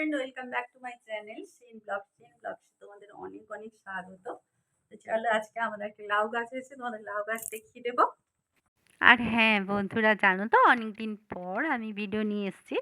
Friend welcome back to my channel seen blog seen blogs তোমাদের অনেক অনেক স্বাগত। তো চলো আজকে আমাদের একটা লাউ গাছ হয়েছে তোমাদের লাউ গাছ দেখিয়ে দেবো। আর হ্যাঁ বন্ধুরা, জানো তো অনেক দিন পর আমি ভিডিও নিয়ে এসেছি।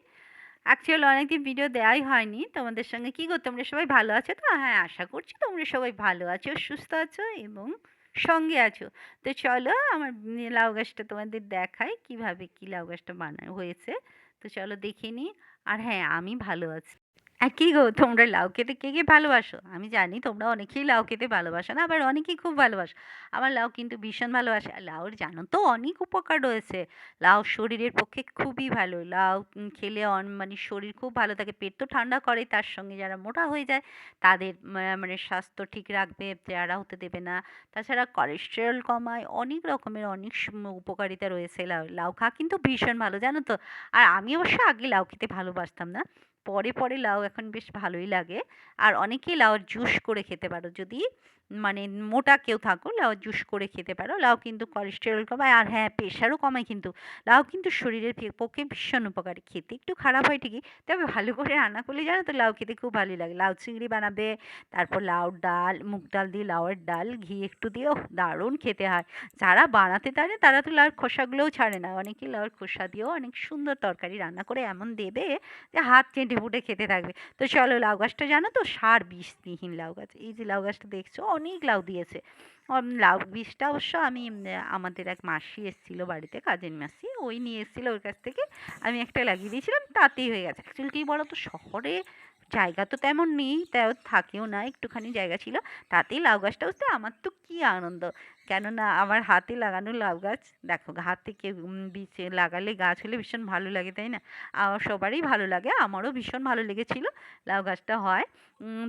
অ্যাকচুয়ালি অনেকদিন ভিডিও দেওয়াই হয়নি। তোমাদের সঙ্গে কী গো, তোমরা সবাই ভালো আছো তো? হ্যাঁ আশা করছি তোমরা সবাই ভালো আছো, সুস্থ আছো এবং সঙ্গে আছো। তো চলো, আমার লাউ গাছটা তোমাদের দেখাই কীভাবে কি লাউ গাছটা বানানো হয়েছে। তো চলো দেখে নিই। আর হ্যাঁ আমি ভালো আছি। কী গো, তোমরা লাউ খেতে কে কে ভালোবাসো? আমি জানি তোমরা অনেকেই লাউ খেতে ভালোবাসো না, আবার অনেকেই খুব ভালোবাসো। আমার লাউ কিন্তু ভীষণ ভালোবাসে। আর লাউর জানো তো অনেক উপকার রয়েছে। লাউ শরীরের পক্ষে খুবই ভালো। লাউ খেলে অন মানে শরীর খুব ভালো থাকে। পেট তো ঠান্ডা করে, তার সঙ্গে যারা মোটা হয়ে যায়, তাদের মানে স্বাস্থ্য ঠিক রাখবে চেহারা হতে দেবে না। তাছাড়া কোলেস্টেরল কমায়, অনেক রকমের অনেক উপকারিতা রয়েছে লাউ লাউ খা কিন্তু ভীষণ ভালো, জানো তো? আর আমি অবশ্য আগে লাউ খেতে ভালোবাসতাম না। পরে পরে লাউ এখন বেশ ভালোই লাগে। আর অনেকেই লাউয়ের জুস করে খেতে পারো। যদি মানে মোটা কেউ থাকো লাউ জুস করে খেতে পারো। লাউ কিন্তু কোলেস্টেরল কমায় আর হ্যাঁ প্রেশারও কমায় কিন্তু। লাউ কিন্তু শরীরের পক্ষে ভীষণ উপকারী। খেতে একটু খারাপ হয় ঠিকই, তবে ভালো করে রান্না করলে জানো তো লাউ খেতে খুব ভালোই লাগে। লাউ চিংড়ি বানাবে, তারপর লাউ ডাল, মুগ ডাল দিয়ে লাউয়ের ডাল, ঘি একটু দিয়ে ওহ দারুণ খেতে হয়। যারা বানাতে পারে তারা তো লাউর খোসাগুলোও ছাড়ে না। অনেকে লাউর খোসা দিয়েও অনেক সুন্দর তরকারি রান্না করে এমন দেবে যে হাত চেটে ফুটে খেতে থাকবে। তো চলো লাউ গাছটা জানো তো, সার বিষবিহীন লাউ গাছ। এই যে লাউ গাছটা দেখছ অনেক লাউ দিয়েছে। লাউ বীজটা অবশ্য আমি আমাদের এক মাসি এসেছিল বাড়িতে কাজের মাসি, ওই নিয়ে এসেছিল ওর কাছ থেকে। আমি একটা লাগিয়ে দিয়েছিলাম, তাতেই হয়ে গেছে। অ্যাকচুয়ালি কি বলো তো শহরে জায়গা তো তেমন নেই তাও থাকেও না, একটুখানি জায়গা ছিল। তাতেই লাউ গাছটা হচ্ছে আমার তো কী আনন্দ। কেননা আমার হাতে লাগানো লাউ গাছ, দেখো হাতে কেউ বীজ লাগালে গাছ হলে ভীষণ ভালো লাগে, তাই না? আমার সবারই ভালো লাগে, আমারও ভীষণ ভালো লেগেছিল লাউ গাছটা হয়।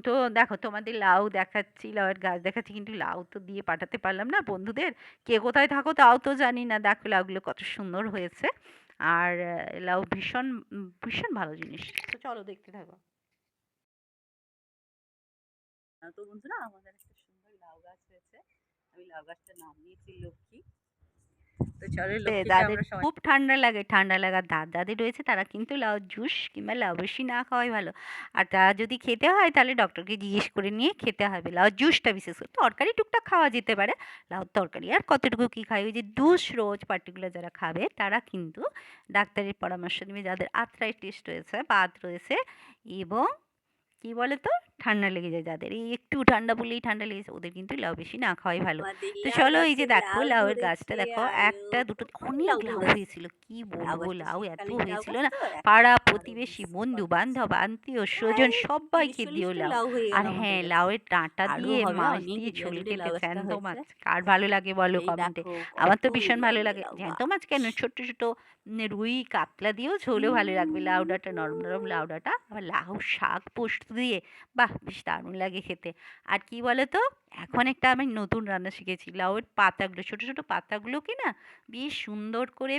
তো দেখো তোমাদের লাউ দেখাচ্ছি, লাউয়ের গাছ দেখাচ্ছি, কিন্তু লাউ তো দিয়ে পাঠাতে পারলাম না বন্ধুদের। কে কোথায় থাকো তাও তো জানি না, দেখো লাউগুলো কত সুন্দর হয়েছে। আর লাউ ভীষণ ভীষণ ভালো জিনিস। তো চলো দেখতে থাকো। তো বন্ধুরা আমাদের একটা সুন্দর লাউ গাছ হয়েছে। আমি লাউ গাছটার নাম দিয়েছি লক্ষ্মী। সবাই খুব ঠান্ডা লাগে ঠান্ডা লাগার দাদ। যাদের রয়েছে তারা কিন্তু লাউ জুস কিংবা লাউ বেশি না খাওয়াই ভালো। আর তা যদি খেতে হয় তাহলে ডক্টরকে জিজ্ঞেস করে নিয়ে খেতে হবে। লাউ জুসটা বিশেষ করে তরকারি টুকটাক খাওয়া যেতে পারে। লাউ তরকারি আর কতটুকু কী খায় ওই যে জুস রোজ পার্টিকুলার যারা খাবে তারা কিন্তু ডাক্তারের পরামর্শ নেবে। যাদের আর্থ্রাইটিস রয়েছে বাত রয়েছে এবং কি বলে তো ঠান্ডা লেগে যায় যাদের। এই একটু ঠান্ডা বললেই ঠান্ডা লেগেছে ওদের কিন্তু লাউ বেশি না খাওয়াই ভালো। তো চলো এই যে দেখো লাউ লাউয়ের গাছটা দেখো একটা দুটো অনেক লাউ হয়েছিল কি বলব? লাউ এত হয়েছিল না? পাড়া প্রতিবেশী বন্ধু বান্ধব আত্মীয় স্বজন সবাইকে দিও লাউ। আর হ্যাঁ লাউয়ের ডাঁটা দিয়ে মাছ দিয়ে ঝোল খেতে জ্যান্ত মাছ। কার ভালো লাগে বলো কমেন্টে আমার তো ভীষণ ভালো লাগে। জ্যান্ত মাছ কেন? ছোট ছোট রুই কাতলা দিয়েও ঝোলেও ভালো লাগবে। লাউ ডাঁটা নরম নরম লাউ ডাঁটা। আবার লাউ শাক পোস্ত দিয়ে, বাহ! বেশ দারুণ লাগে খেতে। আর কি বলো তো এখন একটা আমি নতুন রান্না শিখেছি লাউয়ের পাতাগুলো, ছোটো ছোটো ছোট পাতাগুলোকে না, বেশ সুন্দর করে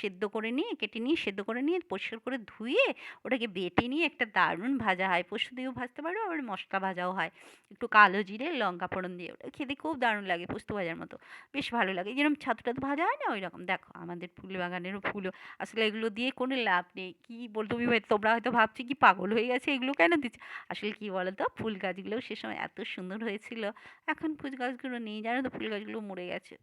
সেদ্ধ করে নিয়ে, কেটে নিয়ে, সেদ্ধ করে নিয়ে, পরিষ্কার করে ধুয়ে, ওটাকে বেটে নিয়ে একটা দারুণ ভাজা হয়। পোস্ত দিয়েও ভাজতে পারো, আবার মশলা ভাজাও হয়। একটু কালো জিরে, লঙ্কা ফোড়ন দিয়ে, ওটা খেতে খুব দারুণ লাগে পোস্ত ভাজার মতো। বেশ ভালো লাগে। যেরকম ছাতু টাতু ভাজা হয় না ওই রকম দেখো, আমাদের ফুল বাগানেরও ফুলও। আসলে এগুলো দিয়ে কোনো লাভ নেই। কী বল, তুমি তোমরা হয়তো ভাবছি কি পাগল হয়ে গেছে, এগুলো কেন দিচ্ছে? আসলে কি বলো তো ফুল গাছগুলো সে সময় এত সুন্দর হয়েছিল। এখন ফুল গাছগুলো নেই। জানো তো ফুল গাছগুলো মরে গেছে।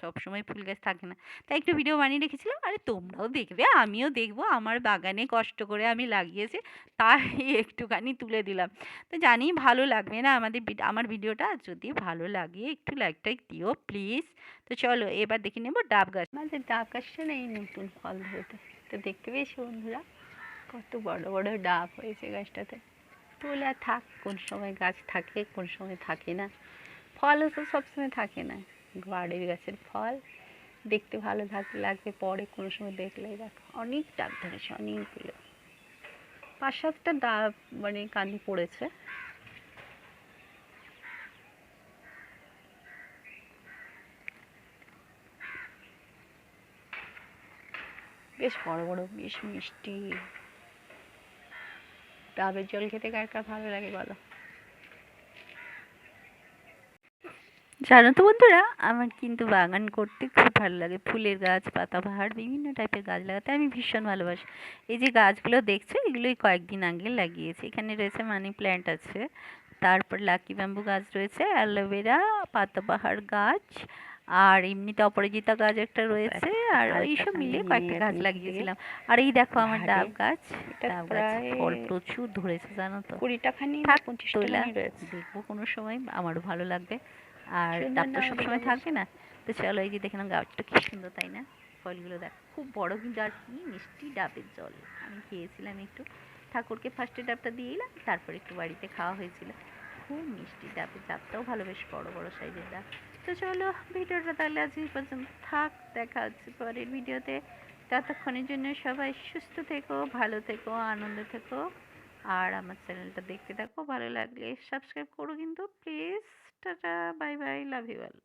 সব সময় ফুল গাছ থাকে না। তাই একটু ভিডিও বানিয়ে রেখেছিলাম। আরে তোমরাও দেখবে, আমিও দেখব। আমার বাগানে কষ্ট করে আমি লাগিয়েছি, তাই একটুখানি তুলে দিলাম। তো জানি ভালো লাগবে না আমাদের আমার ভিডিওটা। যদি ভালো লাগে একটু লাইক টাইক দিও প্লিজ তো চলো এবার দেখে নেব ডাব গাছ। আমাদের ডাব গাছটা নেই নতুন ফল ধরতে তো দেখতে পেয়েছ বন্ধুরা? কত বড় বড় ডাব হয়েছে গাছটাতে। তোলা থাক, কোন সময় গাছ থাকে, কোন সময় থাকে না। ফলও তো সবসময় থাকে না। বাড়ির গাছের ফল দেখতে ভালো থাকলে লাগবে, পরে কোনো সময় দেখলেই দেখো। অনেক ডাব ধরেছে অনেকগুলো। পাঁচ সাতটা ডাব মানে কান্দি পড়েছে। বেশ বড় বড়, বেশ মিষ্টি। ডাবের জল খেতে কার কার ভালো লাগে বলো? জানো তো বন্ধুরা, আমার কিন্তু বাগান করতে খুব ভালো লাগে। ফুলের গাছ পাতাবাহার বিভিন্ন টাইপের গাছ লাগাতে আমি ভীষণ ভালোবাসি। এই যে গাছগুলো দেখছ, এগুলোই কয়েকদিন আগে লাগিয়েছি। এখানে রয়েছে মানি প্ল্যান্ট আছে, তারপর লাকি ব্যাম্বু গাছ রয়েছে, অ্যালোভেরা পাতাবাহার গাছ আর এমনিতে অপরাজিতা গাছ একটা রয়েছে আর এইসব মিলিয়ে কয়েকটা গাছ লাগিয়েছিলাম। আর এই দেখো আমার ডাব গাছ ডাব গাছ ফল প্রচুর ধরেছে জানো তো। কুড়িটা খানি দেখব কোনো সময় আমারও ভালো লাগবে। আর ডাব তো সবসময় থাকবে না। তো চলো এই যে দেখলাম গাছটা কি সুন্দর তাই না? ফলগুলো দেখ খুব বড় কিন্তু আর কি মিষ্টি ডাবের জল। আমি খেয়েছিলাম একটু। ঠাকুরকে ফার্স্টে ডাবটা দিয়ে এলাম তারপর একটু বাড়িতে খাওয়া হয়েছিল। খুব মিষ্টি ডাবের ডাবটাও ভালো বেশ বড় বড় সাইজের ডাব। তো চলো, ভিডিওটা তাহলে আজকে পর্যন্ত থাক। দেখা হচ্ছে পরের ভিডিওতে। ততক্ষণের জন্য সবাই সুস্থ থেকো, ভালো থেকো, আনন্দ থেকো। আর আমার চ্যানেলটা দেখতে থাকো, ভালো লাগলে সাবস্ক্রাইব করো কিন্তু। Please, tata, bye bye, love you all.